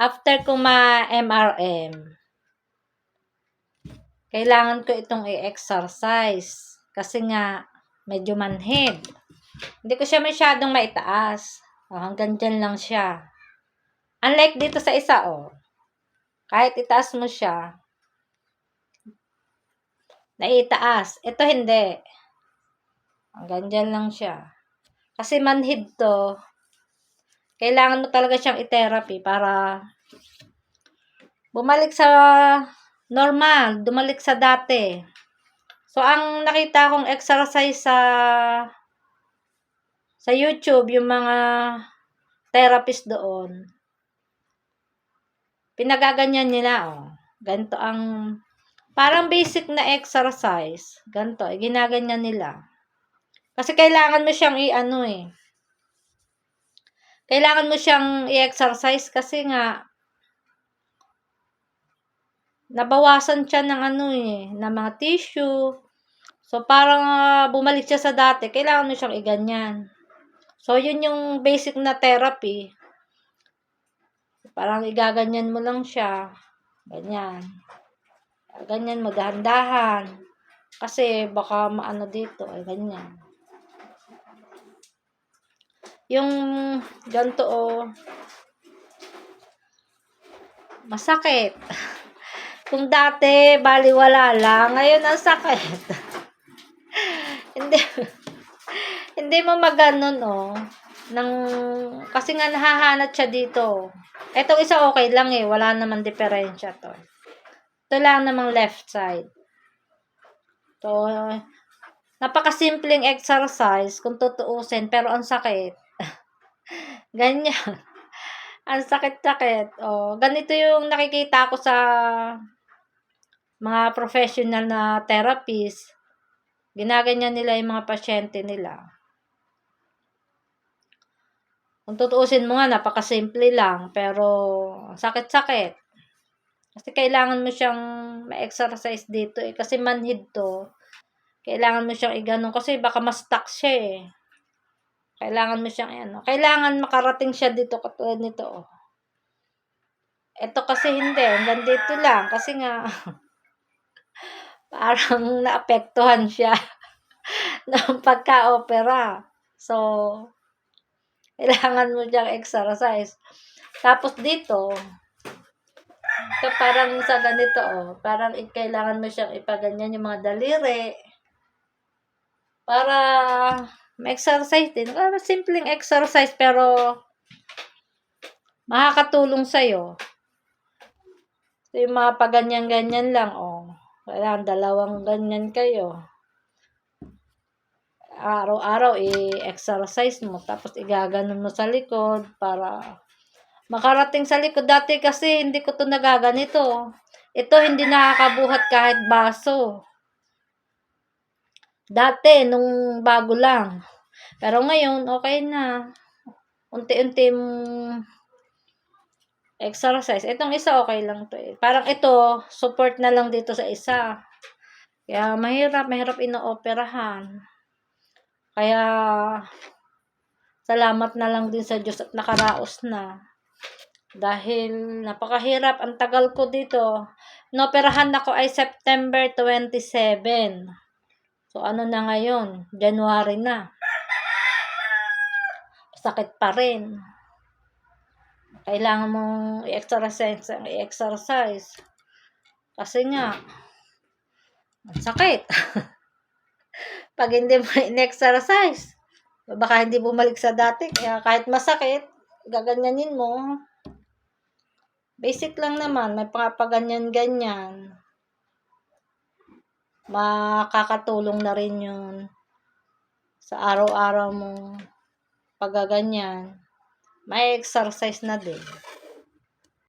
after ko ma-MRM, kailangan ko itong i-exercise. Kasi nga, medyo manhid. Hindi ko siya masyadong maitaas. O, hanggang dyan lang siya. Unlike dito sa isa, oh. Kahit itaas mo siya, naitaas. Ito hindi. Hanggang dyan lang siya. Kasi manhid to, kailangan mo talaga siyang i-therapy para bumalik sa normal, dumalik sa dati. So, ang nakita kong exercise sa sa YouTube, yung mga therapist doon, pinagaganyan nila, oh. Ganito ang, parang basic na exercise. Ganito, eh, ginaganyan nila. Kasi kailangan mo siyang i-ano eh. Kailangan mo siyang i-exercise kasi nga, nabawasan siya ng ano eh, ng mga tissue. So, parang uh, bumalik siya sa dati, kailangan mo siyang iganyan. So, yun yung basic na therapy. Parang igaganyan mo lang siya. Ganyan. Ganyan mo. Kasi baka maano dito, ay ganyan. Yung ganito oh, masakit. Kung dati, baliwala lang, ngayon ang sakit. hindi, hindi mo maganon, oh. Nang, kasi nga nahahanat siya dito. Etong isa okay lang eh, wala naman diferensya to. Ito lang namang left side. To, napakasimpleng exercise kung tutuusin, pero ang sakit. Ganyan. ang sakit-sakit. Oh, ganito yung nakikita ko sa mga professional na therapist, ginaganyan nila yung mga pasyente nila. Kung tutuusin mo nga, napakasimple lang, pero sakit-sakit. Kasi kailangan mo siyang ma-exercise dito eh. Kasi manhid to. Kailangan mo siyang iganon. Kasi baka ma-stuck siya eh. Kailangan mo siyang ano. Kailangan makarating siya dito katulad nito oh. Ito kasi hindi. Hanggang dito lang. Kasi nga parang naapektuhan siya ng pagka-opera. So, kailangan mo diyang exercise. Tapos dito, ito parang sa ganito, oh, parang kailangan mo siyang ipaganyan yung mga daliri para ma-exercise din. Uh, simpleng exercise pero makakatulong sa'yo. So, yung mga paganyan-ganyan lang, oh. Kailangan dalawang ganyan kayo. Araw-araw i-exercise mo tapos igaganon mo sa likod para makarating sa likod. Dati kasi hindi ko to nagaganito. Ito hindi nakakabuhat kahit baso. Dati nung bago lang. Pero ngayon okay na. Unti-unti exercise. Itong isa okay lang to eh. Parang ito, support na lang dito sa isa. Kaya mahirap, mahirap inooperahan. Kaya salamat na lang din sa Diyos at nakaraos na. Dahil napakahirap, ang tagal ko dito. Inoperahan ako ay September 27. So ano na ngayon? January na. Sakit pa rin kailangan mong i-exercise i-exercise. Kasi nga, sakit. Pag hindi mo in-exercise, baka hindi bumalik sa dati. Kaya kahit masakit, gaganyanin mo. Basic lang naman, may paganyan-ganyan. Makakatulong na rin yun sa araw-araw mong pagaganyan may exercise na din.